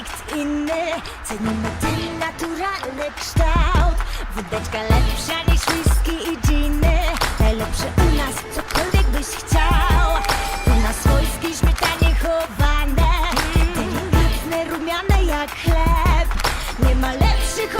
nikt inny. Cenimy ten naturalny kształt. Wódeczka lepsza niż whisky i dżiny Najlepsze u nas, cokolwiek byś chciał. U nas wojski śmietanie chowane. Delikatne, rumiane jak chleb. Nie ma lepszych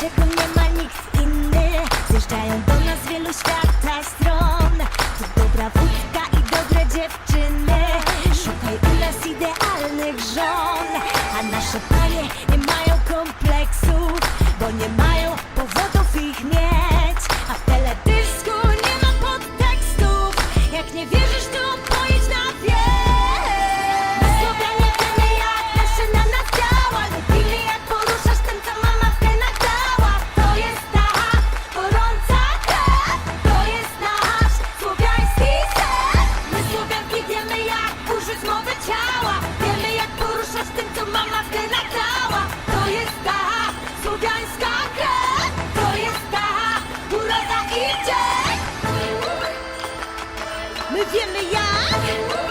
czego nie ma nikt inny? Zjeżdżają do nas wielu świata stron. To dobra wódka i dobre dziewczyny. Szukaj u nas idealnych żon. A nasze panie nie mają kompleksów Bo nie Yücel! Müziğimi yak!